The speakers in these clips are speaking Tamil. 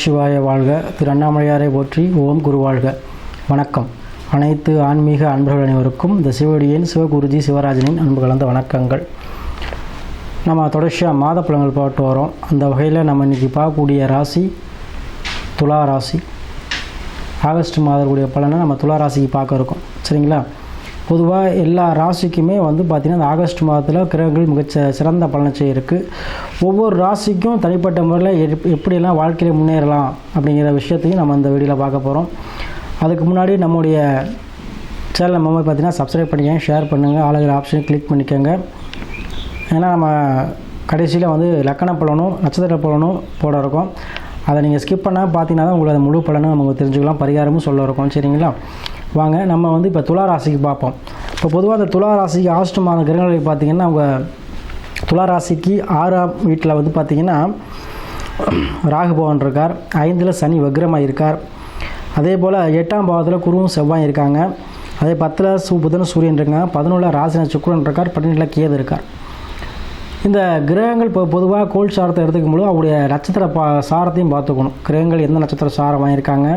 சிவாய வாழ்க. திரு அண்ணாமலையாரை போற்றி ஓம் குரு வாழ்க. வணக்கம். அனைத்து ஆன்மீக அன்பர்கள் அனைவருக்கும் இந்த சிவடியின் சிவகுருஜி சிவராஜனின் அன்பு கலந்த வணக்கங்கள். நம்ம தொடர்ச்சியாக மாத பலன்கள் பார்த்து வரோம். அந்த வகையில் நம்ம இன்றைக்கி பார்க்கக்கூடிய ராசி துலா ராசி. ஆகஸ்ட் மாதக்கூடிய பலனை நம்ம துலா ராசிக்கு பார்க்க இருக்கோம். சரிங்களா? பொதுவாக எல்லா ராசிக்குமே வந்து பார்த்திங்கன்னா இந்த ஆகஸ்ட் மாதத்தில் கிரகங்கள் மிகச்ச சிறந்த பலனை இருக்குது ஒவ்வொரு ராசிக்கும் தனிப்பட்ட முறையில் எப் எப்படியெல்லாம் வாழ்க்கையில் முன்னேறலாம் அப்படிங்கிற விஷயத்தையும் நம்ம இந்த வீடியோவில் பார்க்க போகிறோம் அதுக்கு முன்னாடி நம்முடைய சேனல் நம்ம பார்த்தீங்கன்னா சப்ஸ்கிரைப் பண்ணிக்கங்க ஷேர் பண்ணுங்கள் ஆளுகிற ஆப்ஷன் கிளிக் பண்ணிக்கோங்க. ஏன்னா நம்ம கடைசியில் வந்து லக்கண பலனும் நட்சத்திர பலனும் போட இருக்கோம். அதை நீங்கள் ஸ்கிப் பண்ணால் பார்த்தீங்கன்னா தான் உங்களுக்கு அது முழு பலனும் நமக்கு தெரிஞ்சுக்கலாம் பரிகாரமும் சொல்ல இருக்கோம். சரிங்களா? வாங்க நம்ம வந்து இப்போ துலா ராசிக்கு பார்ப்போம். இப்போ பொதுவாக அந்த துலா ராசிக்கு ஆகஸ்ட் மாத கிரகங்களை பார்த்திங்கன்னா அவங்க துலா ராசிக்கு ஆறாம் வீட்டில் வந்து பார்த்திங்கன்னா ராகுபவன் இருக்கார். ஐந்தில் சனி வக்ரமாக இருக்கார். அதே போல் எட்டாம் பாவத்தில் குருவும் செவ்வாய் இருக்காங்க. அதே பத்தில் சு புதன் சூரியன் இருக்காங்க. பதினொன்றில் ராசின சுக்குரன் இருக்கார். பன்னெண்டில் கேது இருக்கார். இந்த கிரகங்கள் இப்போ பொதுவாக கோல் சாரத்தை எடுத்துக்கும் பொழுது அவருடைய நட்சத்திர பா சாரத்தையும் பார்த்துக்கணும். கிரகங்கள் எந்த நட்சத்திர சாரம் வாங்கியிருக்காங்க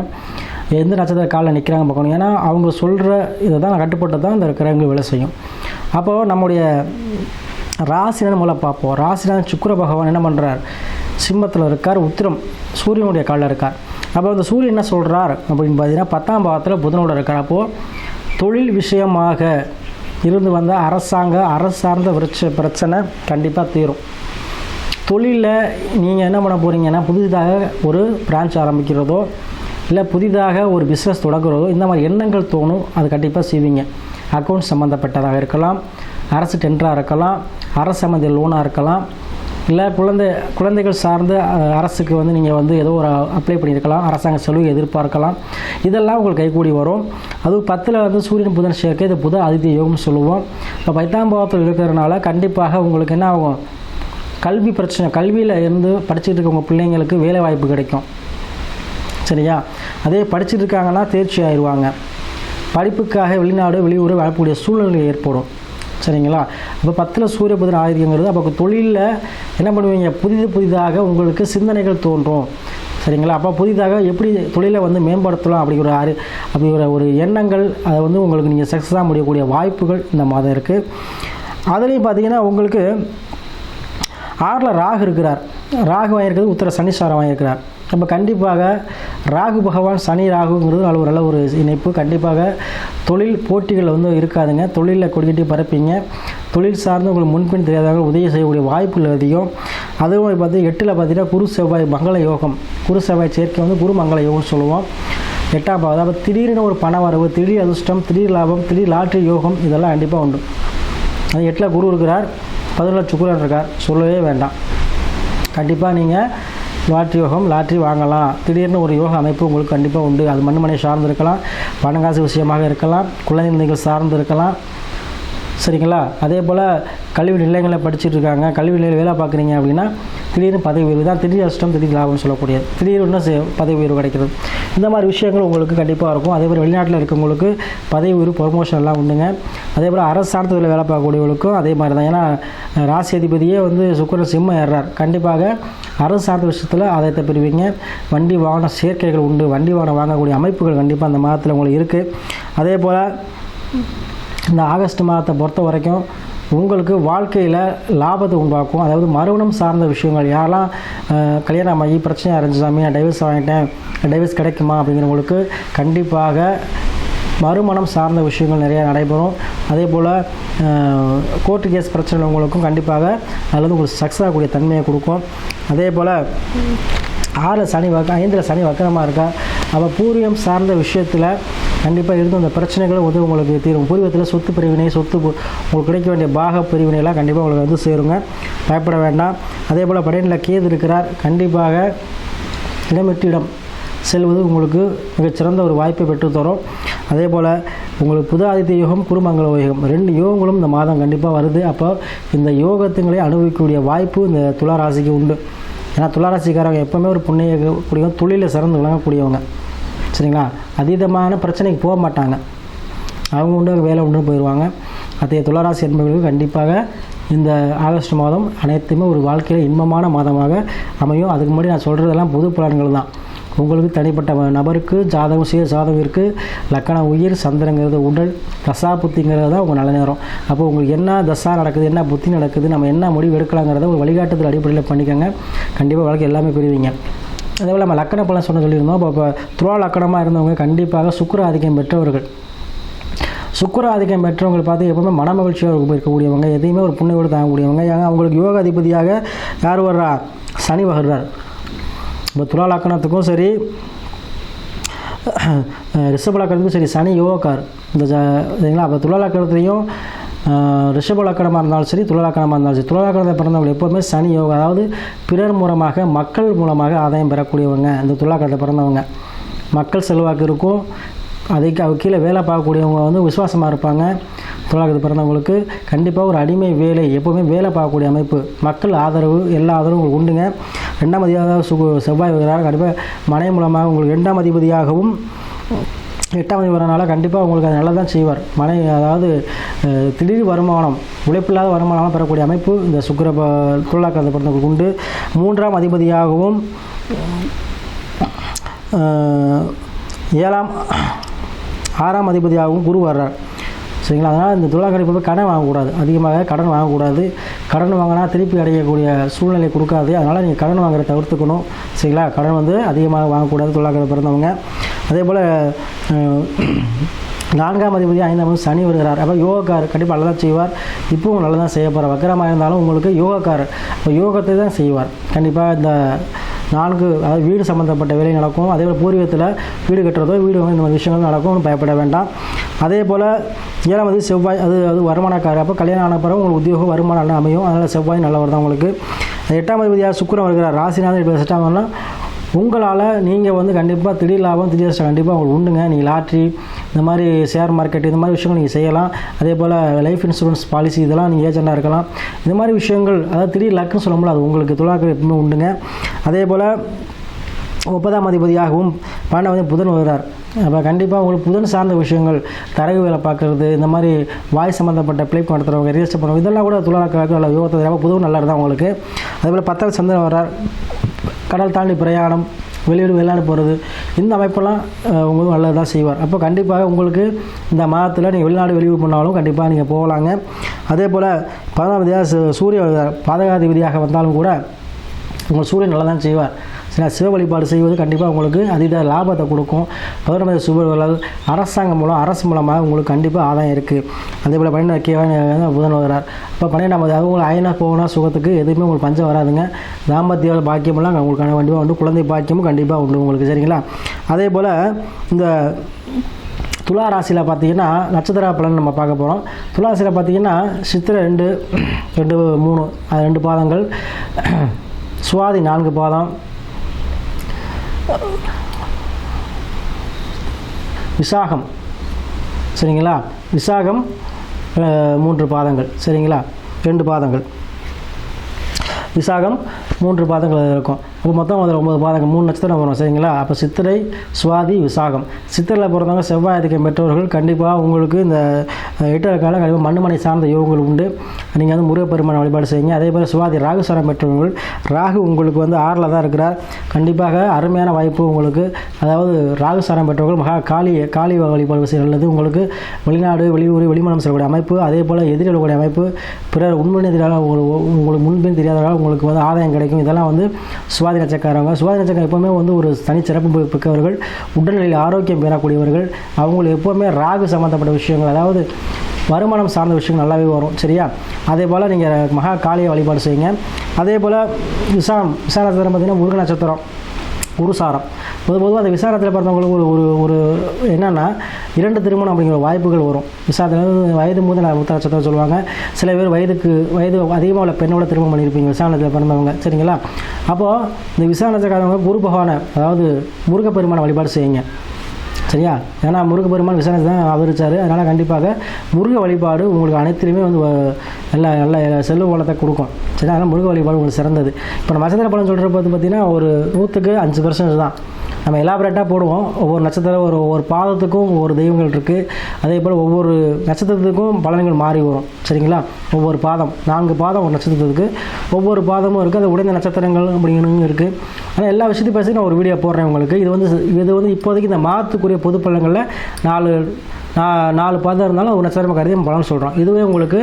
எந்த நட்சத்திர காலில் நிற்கிறாங்க பார்க்கணும். ஏன்னா அவங்க சொல்கிற இதை தான் கட்டுப்பட்டு தான் இந்த கிரகங்கள் வேலை செய்யும். அப்போது நம்முடைய ராசினன் மூலம் பார்ப்போம். ராசினன் சுக்கர பகவான் என்ன பண்ணுறார் சிம்மத்தில் இருக்கார் உத்திரம் சூரியனுடைய காலில் இருக்கார். அப்போ அந்த சூரியன் என்ன சொல்கிறார் அப்படின்னு பார்த்தீங்கன்னா பத்தாம் பாவத்தில் புதனோட இருக்கார். அப்போது தொழில் விஷயமாக இருந்து வந்த அரசாங்க அரசு சார்ந்த விரச்ச பிரச்சனை கண்டிப்பாக தீரும். தொழிலில் நீங்கள் என்ன பண்ண போகிறீங்கன்னா புதிதாக ஒரு பிரான்ச் ஆரம்பிக்கிறதோ இல்லை புதிதாக ஒரு பிஸ்னஸ் தொடங்குறதோ இந்த மாதிரி எண்ணங்கள் தோணும் அது கண்டிப்பாக செய்வீங்க. அக்கௌண்ட் சம்மந்தப்பட்டதாக இருக்கலாம் அரசு டெண்டராக இருக்கலாம் அரசு சம்மந்த லோனாக இருக்கலாம் இல்லை குழந்தை குழந்தைகள் சார்ந்த அரசுக்கு வந்து நீங்கள் வந்து ஏதோ ஒரு அப்ளை பண்ணியிருக்கலாம். அரசாங்க செலவு எதிர்பார்க்கலாம். இதெல்லாம் உங்களுக்கு கைகூடி வரும். அதுவும் பத்தில் வந்து சூரியன் புதன் சேர்க்கை இது புத அதித்திய யோகம்னு சொல்லுவோம். இப்போ பைத்தாம் பாவத்தில் இருக்கிறதுனால கண்டிப்பாக உங்களுக்கு என்ன ஆகும்? கல்வி பிரச்சனை கல்வியில் இருந்து படிச்சுட்டு இருக்க உங்கள் பிள்ளைங்களுக்கு வேலை வாய்ப்பு கிடைக்கும். சரியா? அதே படிச்சுட்டு இருக்காங்கன்னா தேர்ச்சி ஆயிடுவாங்க. படிப்புக்காக வெளிநாடு வெளியூர் வரக்கூடிய சூழ்நிலை ஏற்படும். சரிங்களா? அப்போ பத்தில் சூரிய புதன் ஆதிக்கங்கிறது அப்போ தொழிலில் என்ன பண்ணுவீங்க? புதிது புதிதாக உங்களுக்கு சிந்தனைகள் தோன்றும். சரிங்களா? அப்போ புதிதாக எப்படி தொழிலை வந்து மேம்படுத்தலாம்? அப்படிங்கிற ஒரு அப்படிங்கிற ஒரு எண்ணங்கள் அதை வந்து உங்களுக்கு நீங்கள் சக்ஸஸாக முடியக்கூடிய வாய்ப்புகள் இந்த மாதம் இருக்குது அதுலேயும் பார்த்தீங்கன்னா உங்களுக்கு ஆறில் ராகு இருக்கிறார். ராகு வாங்கியிருக்கிறது உத்தர சனீஸ்வரம் வாங்கியிருக்கிறார். நம்ம கண்டிப்பாக ராகு பகவான் சனி ராகுங்கிறது நல்ல ஒரு நல்ல ஒரு இணைப்பு. கண்டிப்பாக தொழில் போட்டிகள் வந்து இருக்காதுங்க. தொழிலில் கொடிக்கட்டி பரப்பிங்க தொழில் சார்ந்து உங்களுக்கு முன்பின் தெரியாதவங்க உதவி செய்யக்கூடிய வாய்ப்புகள் அதிகம். அதுவும் பார்த்து எட்டில் பார்த்தீங்கன்னா குரு செவ்வாய் மங்கள யோகம். குரு செவ்வாய் சேர்க்கை வந்து குரு மங்கள யோகம் சொல்லுவோம். எட்டாம் பாவம். அதாவது திடீர்னு ஒரு பண வரவு திடீர் அதிர்ஷ்டம் திடீர் லாபம் திடீர் லாட்ரி யோகம் இதெல்லாம் கண்டிப்பாக உண்டு. அது எட்டில் குரு இருக்கிறார். பதினொன்று சுக்குரன் இருக்கார். சொல்லவே வேண்டாம். கண்டிப்பாக நீங்கள் லாட்ரி யோகம் லாட்ரி வாங்கலாம். திடீர்னு ஒரு யோக அமைப்பு உங்களுக்கு கண்டிப்பாக உண்டு. அது மண்மனை சார்ந்து இருக்கலாம் பணங்காசு விஷயமாக இருக்கலாம். குழந்தைகள் சார்ந்து இருக்கலாம் சரிங்களா? அதே போல் கல்வி நிலையங்களில் படிச்சுட்டு இருக்காங்க கல்வி நிலையில் வேலை பார்க்குறீங்க அப்படின்னா திடீர்னு பதவி உயர்வு தான் திடீர் அஷ்டம் திடீர் லாபம்னு சொல்லக்கூடியது திடீர்னு இன்னும் பதவி உயர்வு கிடைக்கிறது. இந்த மாதிரி விஷயங்கள் உங்களுக்கு கண்டிப்பாக இருக்கும். அதே மாதிரி வெளிநாட்டில் இருக்கவங்களுக்கு பதவி உயர்வு ப்ரொமோஷன் எல்லாம் உண்டுங்க. அதே போல் அரசு சார்ந்ததில் வேலை பார்க்கக்கூடியவங்களுக்கும் அதே மாதிரி தான். ஏன்னா ராசி அதிபதியே வந்து சுக்கரன் சிம்ம ஏறார் கண்டிப்பாக அரசு சார்ந்த விஷயத்தில் ஆதாயத்தை பெறுவீங்க. வண்டி வாகன சேர்க்கைகள் உண்டு. வண்டி வாகனம் வாங்கக்கூடிய அமைப்புகள் கண்டிப்பாக அந்த மாதத்தில் உங்களுக்கு இருக்குது அதே போல் இந்த ஆகஸ்ட் மாதத்தை பொறுத்த வரைக்கும் உங்களுக்கு வாழ்க்கையில் லாபத்தை உண்டாக்கும் அதாவது மறுமணம் சார்ந்த விஷயங்கள். யாரெல்லாம் கல்யாணம் ஆகி பிரச்சனையாக இருந்துச்சு சாமி நான் டைவர்ஸ் வாங்கிட்டேன் டைவர்ஸ் கிடைக்குமா? அப்படிங்கிறவங்களுக்கு கண்டிப்பாக மறுமணம் சார்ந்த விஷயங்கள் நிறையா நடைபெறும். அதே போல் கோர்ட்டு கேஸ் பிரச்சனை உங்களுக்கும் கண்டிப்பாக அதில் வந்து உங்களுக்கு சக்ஸஸ் ஆகக்கூடிய தன்மையை கொடுக்கும். அதே போல் ஆறில் சனி வக்க ஐந்தில் சனி வக்கரமாக இருக்கா? அப்போ பூர்வீகம் சார்ந்த விஷயத்தில் கண்டிப்பாக இருந்து அந்த பிரச்சனைகளும் வந்து உங்களுக்கு தீரும். பூர்வத்தில் சொத்து பிரிவினை சொத்து உங்களுக்கு கிடைக்க வேண்டிய பாக பிரிவினைலாம் கண்டிப்பாக உங்களுக்கு வந்து சேருங்க. பயப்பட வேண்டாம். அதே போல் படையனில் கேது இருக்கிறார். கண்டிப்பாக இடமிட்டு இடம் செல்வது உங்களுக்கு மிகச்சிறந்த ஒரு வாய்ப்பை பெற்றுத்தரும். அதே போல் உங்களுக்கு புது ஆதித்ய யோகம் குருமங்கல யோகம் ரெண்டு யோகங்களும் இந்த மாதம் கண்டிப்பாக வருது. அப்போ இந்த யோகத்துங்களை அனுபவிக்கக்கூடிய வாய்ப்பு இந்த துளாராசிக்கு உண்டு. ஏன்னா துளாராசிக்காரங்க எப்போவுமே ஒரு புண்ணிய கூடியவங்க தொழிலில் சிறந்து விளங்கக்கூடியவங்க. சரிங்களா? அதீதமான பிரச்சனைக்கு போக மாட்டாங்க. அவங்க உண்டு வேலை உண்டு போயிடுவாங்க அத்தகைய துளராசி என்பவர்களுக்கு கண்டிப்பாக இந்த ஆகஸ்ட் மாதம் அனைத்துமே ஒரு வாழ்க்கையில் இன்பமான மாதமாக அமையும். அதுக்கு முன்னாடி நான் சொல்கிறதெல்லாம் பொது பலன்கள் தான். உங்களுக்கு தனிப்பட்ட நபருக்கு ஜாதகம் சுய ஜாதகம் இருக்குது லக்கணம் உயிர் சந்திரங்கிறது உடல் தசா புத்திங்கிறது தான் உங்கள் நல்ல நேரம். அப்போ உங்களுக்கு என்ன தசா நடக்குது என்ன புத்தி நடக்குது நம்ம என்ன முடிவு எடுக்கலாங்கிறத ஒரு வழிகாட்டுதல் அடிப்படையில் பண்ணிக்கோங்க. கண்டிப்பாக வாழ்க்கை எல்லாமே பெறுவீங்க அதே போல் நம்ம லக்கண பலன் சொன்ன சொல்லியிருந்தோம். இப்போ இப்போ துருவா லக்கணமாக இருந்தவங்க கண்டிப்பாக சுக்கிர ஆதிக்கம் பெற்றவர்கள். சுக்கர ஆதிக்கம் பெற்றவங்களை பார்த்து எப்பவுமே மனமகிழ்ச்சியாக இருக்கக்கூடியவங்க எதையுமே ஒரு புண்ணையோடு தாங்கக்கூடியவங்க. ஏங்க அவங்களுக்கு யோக அதிபதியாக யார் வர்றா? சனி வர்றார் இப்போ துலா லக்கணத்துக்கும் சரி ரிஷப லக்கணத்துக்கும் சரி சனி யோகார் இந்த சரிங்களா? அப்போ துலா லக்கணத்துலேயும் ரிஷப லக்கணமாக இருந்தாலும் சரி துளலக்கணமாக இருந்தாலும் சரி. துளலக்கணத்தை பிறந்தவங்க எப்போவுமே சனி யோகம் அதாவது பிறர் மூலமாக மக்கள் மூலமாக ஆதாயம் பெறக்கூடியவங்க. இந்த துளலக்கணத்தை பிறந்தவங்க. மக்கள் செல்வாக்கு இருக்கும். அதுக்கு அவ கீழே வேலை பார்க்கக்கூடியவங்க வந்து விசுவாசமாக இருப்பாங்க. தொழிலாளர்கள் பிறந்தவங்களுக்கு கண்டிப்பாக ஒரு அடிமை வேலை எப்போவுமே வேலை பார்க்கக்கூடிய அமைப்பு. மக்கள் ஆதரவு எல்லா ஆதரவும் உங்களுக்கு உண்டுங்க. ரெண்டாம் அதிபதியாக சுகு செவ்வாய் வருகிறார் கண்டிப்பாக மனை மூலமாக உங்களுக்கு ரெண்டாம் அதிபதியாகவும் எட்டாம் வரனால கண்டிப்பாக உங்களுக்கு அது நல்லதான் செய்வார். மனை அதாவது திடீர் வருமானம் உழைப்பில்லாத வருமானம் பெறக்கூடிய அமைப்பு இந்த சுக்கர தொழிலாளர்கள் பிறந்தவங்களுக்கு உண்டு. மூன்றாம் அதிபதியாகவும் ஏழாம் ஆறாம் அதிபதியாகவும் குரு வர்றார். சரிங்களா? அதனால் இந்த துலாக்கடை போய் கடன் வாங்கக்கூடாது. அதிகமாக கடன் வாங்கக்கூடாது. கடன் வாங்கினா திருப்பி அடையக்கூடிய சூழ்நிலை கொடுக்காது. அதனால் நீங்கள் கடன் வாங்குறத தவிர்த்துக்கணும். சரிங்களா? கடன் வந்து அதிகமாக வாங்கக்கூடாது துலாக்கடை பிறந்தவங்க அதே போல் நான்காம் அதிபதி ஐந்தாம் சனி வருகிறார். அப்போ யோகக்கார் கண்டிப்பாக நல்லதாக செய்வார். இப்பவும் தான் செய்ய போகிறார் வக்கரமாக இருந்தாலும் உங்களுக்கு யோகாக்கார் இப்போ யோகத்தை தான் செய்வார். கண்டிப்பாக இந்த நான்கு அதாவது வீடு சம்மந்தப்பட்ட வேலை நடக்கும். அதே போல் பூர்வீகத்தில் வீடு கட்டுறதோ வீடு இந்த மாதிரி விஷயங்கள் நடக்கும்னு பயப்பட வேண்டாம். அதே போல் ஏழாம் செவ்வாய் அது அது வருமானக்காரர். அப்போ கல்யாணம் ஆன பிறகு உங்களுக்கு உத்தியோகம் வருமானம் அமையும். அதனால் செவ்வாய் நல்லவர் தான் உங்களுக்கு. எட்டாம் அதிபதியாக சுக்கரம் வருகிறார். ராசிநாதன் இப்போ செட்டாங்கன்னா உங்களால் நீங்கள் வந்து கண்டிப்பாக திடீர் லாபம் திடீர் நஷ்டம் கண்டிப்பாக உங்களுக்கு உண்டுங்க. நீங்கள் லாட்ரி இந்த மாதிரி ஷேர் மார்க்கெட் இந்த மாதிரி விஷயங்கள் நீங்கள் செய்யலாம். அதே போல் லைஃப் இன்சூரன்ஸ் பாலிசி இதெல்லாம் நீங்கள் ஏஜெண்டாக இருக்கலாம். இந்த மாதிரி விஷயங்கள் அதாவது திடீர் லக்குன்னு சொல்ல முடியல அது உங்களுக்கு துலாக்கள் எப்பவுமே உண்டுங்க. அதே போல் முப்பதாம் அதிபதியாகவும் பன்னெண்டாவது புதன் வருகிறார். அப்போ கண்டிப்பாக உங்களுக்கு புதன் சார்ந்த விஷயங்கள் தரகு வேலை பார்க்குறது இந்த மாதிரி வாய் சம்மந்தப்பட்ட பிளேப் நடத்துகிறவங்க ரியல் எஸ்டேட் பண்ணுறவங்க இதெல்லாம் கூட துலாக்காக நல்ல யோகத்தை தரும் புதுவும் நல்லா தான் உங்களுக்கு. அதேபோல் பத்தாவது சந்திரன் வர்றார். கடல் தாண்டி பிரயாணம் வெளியூர் வெளிநாடு போகிறது இந்த அமைப்பெல்லாம் உங்களுக்கு நல்லது தான் செய்வார். அப்போ கண்டிப்பாக உங்களுக்கு இந்த மாதத்தில் நீங்கள் வெளிநாடு வெளியூர் போனாலும் கண்டிப்பாக நீங்கள் போகலாங்க. அதே போல் பதினாம் தேதி சூரிய பாதகாதிபதியாக வந்தாலும் கூட உங்கள் சூரியன் நல்லா தான் செய்வார். ஏன்னா சிவ வழிபாடு செய்வது கண்டிப்பாக உங்களுக்கு அதீத லாபத்தை கொடுக்கும். பௌர்ணமி சுபர்கள் அரசாங்கம் மூலம் அரசு மூலமாக உங்களுக்கு கண்டிப்பாக ஆதாயம் இருக்குது அதே போல் பன்னெண்டு கேவான புதன் வருகிறார். இப்போ பன்னெண்டாவது உங்களுக்கு அயனா போகணும் சுகத்துக்கு எதுவுமே உங்களுக்கு பஞ்சம் வராதுங்க. தாம்பத்திய பாக்கியமெல்லாம் உங்களுக்கு கண்டிப்பாக உண்டு. குழந்தை பாக்கியமும் கண்டிப்பாக உண்டு உங்களுக்கு சரிங்களா? அதே போல் இந்த துலா ராசியில் பார்த்தீங்கன்னா நட்சத்திர பலன் நம்ம பார்க்க போகிறோம் துலா ராசியில் பார்த்தீங்கன்னா சித்திரை ரெண்டு ரெண்டு மூணு அது ரெண்டு பாதங்கள். சுவாதி நான்கு பாதம். விசாகம். சரிங்களா? விசாகம் மூன்று பாதங்கள். சரிங்களா? ரெண்டு பாதங்கள். விசாகம் மூன்று பாதங்கள் இருக்கும். அப்போ மொத்தம் அதில் ஒம்பது பாதங்கள் மூணு நட்சத்திரம் வரும் சரிங்களா? அப்போ சித்திரை சுவாதி விசாகம். சித்திரையில் பிறந்தவங்க செவ்வாய் பெற்றவர்கள் கண்டிப்பாக உங்களுக்கு இந்த எட்டு காலம் கண்டிப்பாக மண்ணுமனை சார்ந்த யோகங்கள் உண்டு. நீங்கள் வந்து முருகப்பெருமான வழிபாடு செய்யுங்க. அதே போல் சுவாதி ராகு சாரம் பெற்றவர்கள் ராகு உங்களுக்கு வந்து ஆறில் தான் இருக்கிறார். கண்டிப்பாக அருமையான வாய்ப்பு உங்களுக்கு. அதாவது ராகு சாரம் பெற்றவர்கள் மகா காளி காளி வழிபாடு செய்ய நல்லது. உங்களுக்கு வெளிநாடு வெளியூர் வெளிமாநிலம் செல்லக்கூடிய அமைப்பு. அதே போல் எதிரிகளுடைய அமைப்பு. பிறர் உண்மை எதிராக உங்களுக்கு உங்களுக்கு முன்பின் தெரியாதவர்களால் உங்களுக்கு வந்து ஆதாயம் கிடைக்கும். இதெல்லாம் வந்து சுவாதி நட்சக்காரங்க சுவாதி நட்சக்காரம் எப்போவுமே வந்து ஒரு தனிச்சிறப்பு மிக்கவர்கள் உடல்நிலையில் ஆரோக்கியம் பெறக்கூடியவர்கள். அவங்களுக்கு எப்போவுமே ராகு சம்மந்தப்பட்ட விஷயங்கள் அதாவது வருமானம் சார்ந்த விஷயங்கள் நல்லாவே வரும் சரியா? அதே போல் நீங்கள் மகா காளியை வழிபாடு செய்யுங்க. அதே போல் விசாரம் விசார பார்த்தீங்கன்னா முருக நட்சத்திரம் குருசாரம் பொது பொதுவாக அந்த விசாரத்தில் பிறந்தவங்களுக்கு ஒரு ஒரு ஒரு என்னென்னா இரண்டு திருமணம் அப்படிங்கிற வாய்ப்புகள் வரும். விசாரத்தில் வயது மூத முத்த சொல்லுவாங்க. சில பேர் வயதுக்கு வயது அதிகமாக உள்ள பெண்ணோட திருமணம் பண்ணியிருப்பீங்க விசாரணத்தில் பிறந்தவங்க. சரிங்களா? அப்போது இந்த விசாரணத்துக்காரவங்க குரு பகவானை அதாவது முருகப்பெருமான வழிபாடு செய்யுங்க. சரியா? ஏன்னா முருக பெருமான் விசாரணை தான் அவரிச்சார் அதனால் கண்டிப்பாக முருக வழிபாடு உங்களுக்கு அனைத்துலேயுமே வந்து வ- நல்ல நல்ல செல்வ வளத்தை கொடுக்கும். சரி அதனால் முருக வழிபாடு உங்களுக்கு சிறந்தது. இப்போ நம்ம நட்சத்திர பலன் சொல்கிற போது பார்த்தீங்கன்னா ஒரு நூற்றுக்கு அஞ்சு பர்சன்ட் தான். நம்ம எலாபரேட்டாக போடுவோம். ஒவ்வொரு நட்சத்திரம் ஒரு ஒவ்வொரு பாதத்துக்கும் ஒவ்வொரு தெய்வங்கள் இருக்குது அதே போல் ஒவ்வொரு நட்சத்திரத்துக்கும் பலன்கள் மாறி வரும். சரிங்களா? ஒவ்வொரு பாதம் நான்கு பாதம் ஒரு நட்சத்திரத்துக்கு. ஒவ்வொரு பாதமும் இருக்குது அது உடைந்த நட்சத்திரங்கள் அப்படிங்கிறது இருக்குது ஆனால் எல்லா விஷயத்தையும் பேசி நான் ஒரு வீடியோ போடுறேன் உங்களுக்கு. இது வந்து இது வந்து இப்போதைக்கு இந்த மாதத்துக்குரிய பொது பலன்களில் நாலு நான் நாலு பதம் இருந்தாலும் ஒரு நட்சத்திரமாக கருதி பலன் சொல்கிறோம் இதுவே உங்களுக்கு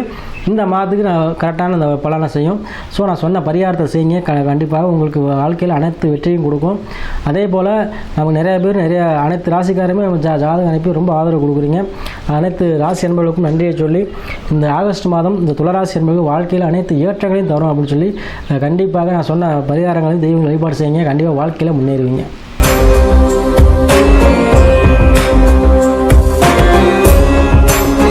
இந்த மாதத்துக்கு நான் கரெக்டான அந்த பலனை செய்யும். ஸோ நான் சொன்ன பரிகாரத்தை செய்யுங்க. க கண்டிப்பாக உங்களுக்கு வாழ்க்கையில் அனைத்து வெற்றியும் கொடுக்கும். அதே போல் நமக்கு நிறைய பேர் நிறைய அனைத்து ராசிக்காரருமே நம்ம ஜா ஜாதகம் அனுப்பி ரொம்ப ஆதரவு கொடுக்குறீங்க. அனைத்து ராசி அன்பர்களுக்கும் நன்றியை சொல்லி இந்த ஆகஸ்ட் மாதம் இந்த துளராசி என்பது வாழ்க்கையில் அனைத்து ஏற்றங்களையும் தரும் அப்படின்னு சொல்லி கண்டிப்பாக நான் சொன்ன பரிகாரங்களையும் தெய்வங்கள் வழிபாடு செய்யுங்க. கண்டிப்பாக வாழ்க்கையில் முன்னேறுவீங்க.